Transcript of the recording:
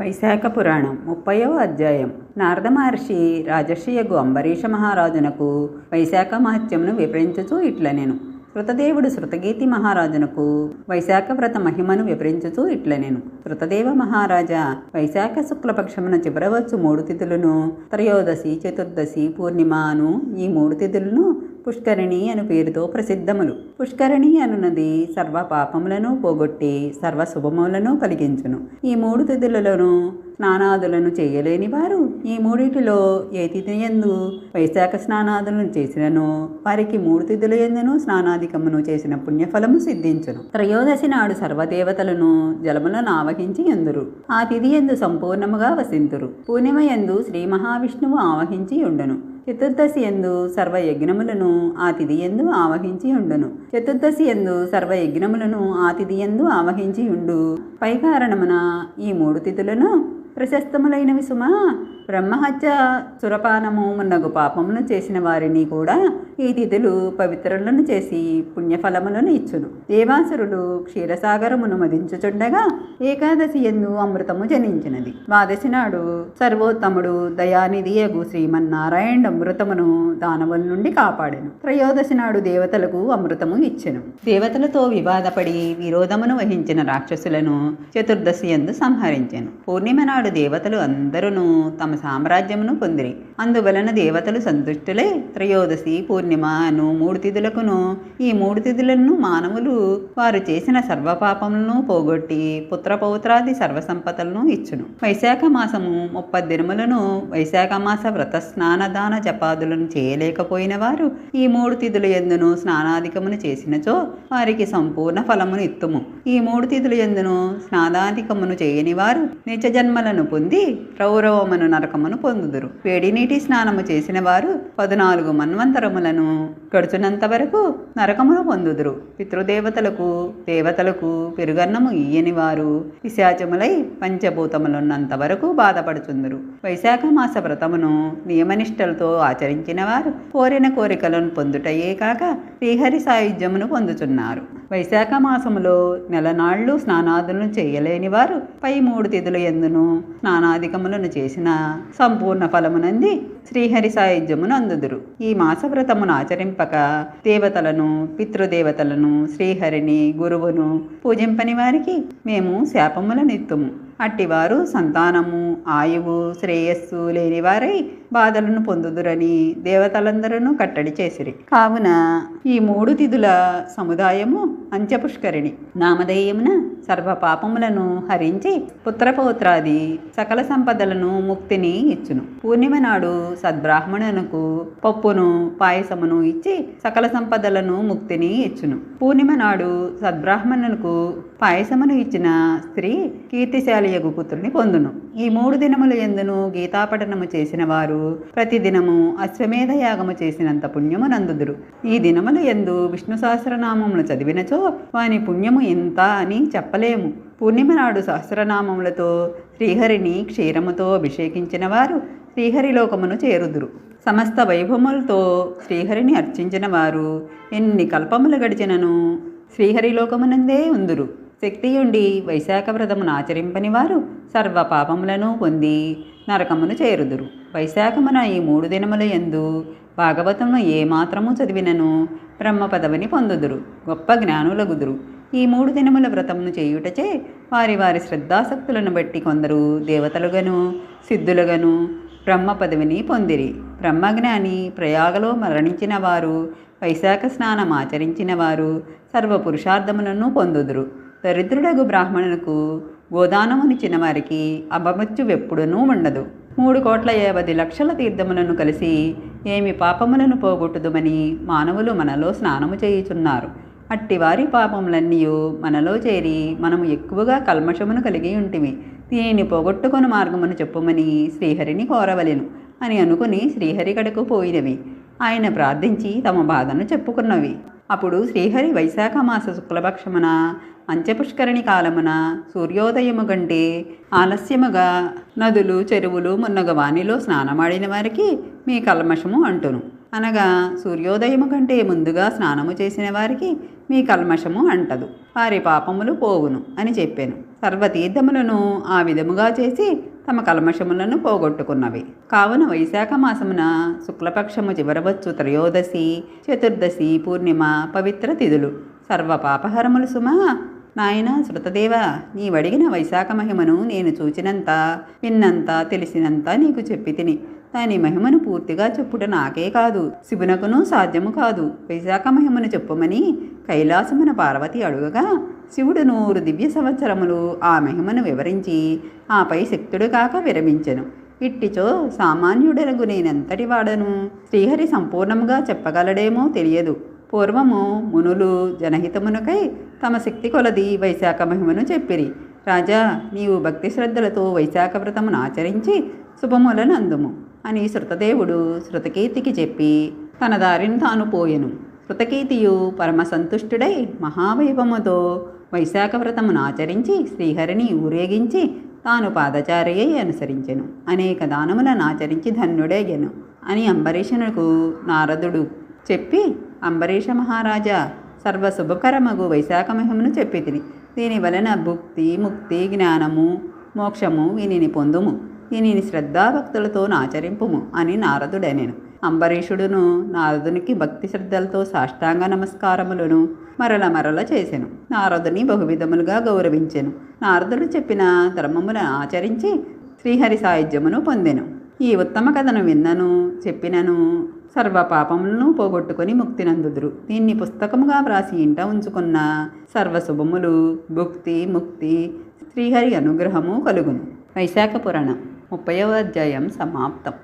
వైశాఖ పురాణం ముప్పయో అధ్యాయం. నారద మహర్షి రాజర్షియగు అంబరీష మహారాజునకు వైశాఖ మహత్యమును వివరించుచూ ఇట్ల నేను శృతగీతి మహారాజునకు వైశాఖ వ్రత మహిమను వివరించుచూ ఇట్ల నేను మహారాజా వైశాఖ శుక్లపక్షమున చివరవచ్చు మూడు తిథులను త్రయోదశి చతుర్దశి పూర్ణిమాను ఈ మూడు తిథులను పుష్కరిణి అను పేరుతో ప్రసిద్ధములు. పుష్కరిణి అనున్నది సర్వ పాపములను పోగొట్టి సర్వ శుభములను కలిగించును. ఈ మూడు తిథులలోనూ స్నానాదులను చేయలేని వారు ఈ మూడిటిలో ఏ తిథి ఎందు వైశాఖ స్నానాదులను చేసినను వారికి మూడు తిథుల ఎందును స్నానాధికమును చేసిన పుణ్యఫలము సిద్ధించును. త్రయోదశి నాడు సర్వదేవతలను జలములను ఆవహించి ఎందురు ఆ తిథి ఎందు సంపూర్ణముగా వసింతురు. పూర్ణిమ ఎందు శ్రీ మహావిష్ణువు ఆవహించి ఉండును. చతుర్దశి ఎందు సర్వయజ్ఞములను ఆ ఎందు ఆవహించి ఉండును. చతుర్దశి ఎందు సర్వయజ్ఞములను ఆతిథి ఎందు ఆవహించి ఉండు. పై కారణమున ఈ మూడు తిథులను ప్రశస్తములైనవి సుమా. బ్రహ్మహత్య సురపానము మున్నగు పాపమును చేసిన వారిని కూడా ఈ తిథులు పవిత్రులను చేసి పుణ్యఫలములను ఇచ్చును. దేవాసురులు క్షీరసాగరమును మదించుచుండగా ఏకాదశి ఎందు అమృతము జనించినది. ద్వాదశి నాడు సర్వోత్తముడు దయానిధి యగు శ్రీమన్నారాయణ అమృతమును దానవుల నుండి కాపాడెను. త్రయోదశి నాడు దేవతలకు అమృతము ఇచ్చెను. దేవతలతో వివాదపడి విరోధమును వహించిన రాక్షసులను చతుర్దశి ఎందు సంహరించెను. పూర్ణిమ నాడు దేవతలు అందరూ తమ సామ్రాజ్యమును పొందిరి. అందువలన దేవతలు సంతుష్టులై. త్రయోదశి పూర్ణిమ అను మూడు తిథులకును. ఈ మూడు తిథులను మానవులు వారు చేసిన సర్వపాపములను పోగొట్టి పుత్రపౌత్రాది సర్వసంపదలను ఇచ్చును. వైశాఖ మాసము ముప్పై దినములను వైశాఖ మాస వ్రత స్నానదాన జపాదులను చేయలేకపోయిన వారు ఈ మూడు తిథుల ఎందును స్నానాధికమును చేసినచో వారికి సంపూర్ణ ఫలమును ఇత్తుము. ఈ మూడు తిథుల ఎందును స్నానాధికమును చేయని వారు నిత్య జన్మలను పొంది రౌరవమును నరకమును పొందుదురు. వేడి నీటి స్నానము చేసిన వారు పద్నాలుగు మన్వంతరములను గడుచునంత వరకు నరకమును పొందుదురు. పితృదేవతలకు దేవతలకు పెరుగన్నము ఇయ్యని వారు పిశాచములై పంచభూతములున్నంత వరకు బాధపడుచుందురు. వైశాఖ మాస వ్రతమును నియమనిష్టలతో ఆచరించిన వారు కోరిన కోరికలను పొందుటయే కాక శ్రీహరి సాయుధ్యమును పొందుచున్నారు. వైశాఖ మాసములో నెలనాళ్ళు స్నానాదులను చేయలేని వారు పై మూడు తిథుల ఎందును స్నానాధికములను చేసిన సంపూర్ణ ఫలమునంది శ్రీహరి సాయుధ్యమును అందుదురు. ఈ మాసవ్రతమును ఆచరింపక దేవతలను పితృదేవతలను శ్రీహరిని గురువును పూజింపని వారికి మేము శాపములనిత్తుము. అట్టివారు సంతానము ఆయువు శ్రేయస్సు లేనివారై బాధలను పొందుదురని దేవతలందరూ కట్టడి చేసిరి. కావున ఈ మూడు తిథుల సముదాయము అంత్యపుష్కరిణి. నామధేయమున సర్వ పాపములను హరించి పుత్రపౌత్రాది సకల సంపదలను ముక్తిని ఇచ్చును. పూర్ణిమ నాడు సద్బ్రాహ్మణునకు పప్పును పాయసమును ఇచ్చి సకల సంపదలను ముక్తిని ఇచ్చును. పూర్ణిమ నాడు సద్బ్రాహ్మణునకు పాయసమును ఇచ్చిన స్త్రీ కీర్తిశాలియగు పుత్రుని పొందును. ఈ మూడు దినములు ఎందును గీతాపఠనము చేసిన వారు ప్రతిదినము అశ్వమేధ యాగము చేసినంత పుణ్యము నందుదురు. ఈ దినములు ఎందు విష్ణు సహస్రనామములు చదివినచో వాని పుణ్యము ఎంత అని చెప్పలేము. పూర్ణిమ నాడు సహస్రనామములతో శ్రీహరిని క్షీరముతో అభిషేకించిన వారు శ్రీహరిలోకమును చేరుదురు. సమస్త వైభవములతో శ్రీహరిని అర్చించిన వారు ఎన్ని కల్పములు గడిచినను శ్రీహరిలోకమునందే ఉందురు. శక్తియుండి వైశాఖ వ్రతమును ఆచరింపని వారు సర్వ పాపములను పొంది నరకమును చేరుదురు. వైశాఖమున ఈ మూడు దినముల ఎందు భాగవతమును ఏమాత్రము చదివినను బ్రహ్మ పదవిని పొందుదురు. గొప్ప జ్ఞానులగుదురు. ఈ మూడు దినముల వ్రతమును చేయుటచే వారి వారి శ్రద్ధాసక్తులను బట్టి కొందరు దేవతలుగను సిద్ధులుగను బ్రహ్మ పదవిని పొందిరి. బ్రహ్మజ్ఞాని ప్రయాగలో మరణించిన వారు వైశాఖ స్నానం ఆచరించిన వారు సర్వ పురుషార్థములను పొందుదురు. దరిద్రుడగు బ్రాహ్మణులకు గోదానముని చిన్నవారికి అపమృత్యు ఎప్పుడునూ ఉండదు. మూడు కోట్ల యాభై లక్షల తీర్థములను కలిసి ఏమి పాపములను పోగొట్టుదుమని మానవులు మనలో స్నానము చేయుచున్నారు. అట్టివారి పాపములన్నీ మనలో చేరి మనము ఎక్కువగా కల్మషమును కలిగి ఉంటిమి. దీనిని పోగొట్టుకొని మార్గమును చెప్పుమని శ్రీహరిని కోరవలెను అని అనుకుని శ్రీహరి కడకు పోయినవి. ఆయన ప్రార్థించి తమ బాధను చెప్పుకున్నవి. అప్పుడు శ్రీహరి వైశాఖ మాస శుక్లపక్షమున అంత్యపుష్కరిణి కాలమున సూర్యోదయము కంటే ఆలస్యముగా నదులు చెరువులు మున్నగ వానిలో స్నానమాడిన వారికి మీ కల్మషము అంటును. అనగా సూర్యోదయము కంటే ముందుగా స్నానము చేసిన వారికి మీ కల్మషము అంటదు. వారి పాపములు పోవును అని చెప్పాను. సర్వతీర్థములను ఆ విధముగా చేసి తమ కల్మషములను పోగొట్టుకున్నవి. కావున వైశాఖ మాసమున శుక్లపక్షము చివరవచ్చు త్రయోదశి చతుర్దశి పూర్ణిమ పవిత్ర తిథులు. సర్వ పాపహరములు సుమ నాయన శృతదేవ నీవడిగిన వైశాఖ మహిమను నేను చూచినంత విన్నంత తెలిసినంత నీకు చెప్పి తిని. దాని మహిమను పూర్తిగా చెప్పుట నాకే కాదు శివునకును సాధ్యము కాదు. వైశాఖ మహిమను చెప్పుమని కైలాసమున పార్వతి అడుగగా శివుడు నూరు దివ్య సంవత్సరములు ఆ మహిమను వివరించి ఆపై శక్తుడు కాక విరమించెను. ఇట్టిచో సామాన్యుడనగు నేనెంతటి వాడను? శ్రీహరి సంపూర్ణముగా చెప్పగలడేమో తెలియదు. పూర్వము మునులు జనహితమునకై తమ శక్తి కొలది వైశాఖ మహిమను చెప్పిరి. రాజా నీవు భక్తి శ్రద్ధలతో వైశాఖ వ్రతమును ఆచరించి శుభములను అందుము అని శృతదేవుడు శృతకీర్తికి చెప్పి తన దారిని తాను పోయెను. శృతకీర్తియు పరమ సంతుష్టుడై మహావైభవముతో వైశాఖ వ్రతమును ఆచరించి శ్రీహరిని ఊరేగించి తాను పాదచారి అనుసరించెను. అనేక దానములను ఆచరించి ధన్యుడయ్యను అని అంబరీషునకు నారదుడు చెప్పి అంబరీష మహారాజా సర్వశుభకరమగు వైశాఖ మహిమను చెప్పి దీని వలన భుక్తి ముక్తి జ్ఞానము మోక్షము వీనిని పొందుము. దీనిని శ్రద్ధాభక్తులతో నాచరింపుము అని నారదుడనేను. అంబరీషుడును నారదునికి భక్తి శ్రద్ధలతో సాష్టాంగ నమస్కారములను మరల మరల చేసెను. నారదుని బహువిధములుగా గౌరవించెను. నారదుడు చెప్పిన ధర్మములను ఆచరించి శ్రీహరి సాయుధ్యమును పొందెను. ఈ ఉత్తమ కథను విన్నను చెప్పినను సర్వపాపములను పోగొట్టుకొని ముక్తినందుదురు. దీన్ని పుస్తకముగా వ్రాసి ఇంట ఉంచుకున్న సర్వశుభములు భుక్తి ముక్తి శ్రీహరి అనుగ్రహము కలుగును. వైశాఖ పురాణం ముప్పైవ అధ్యాయం సమాప్తం.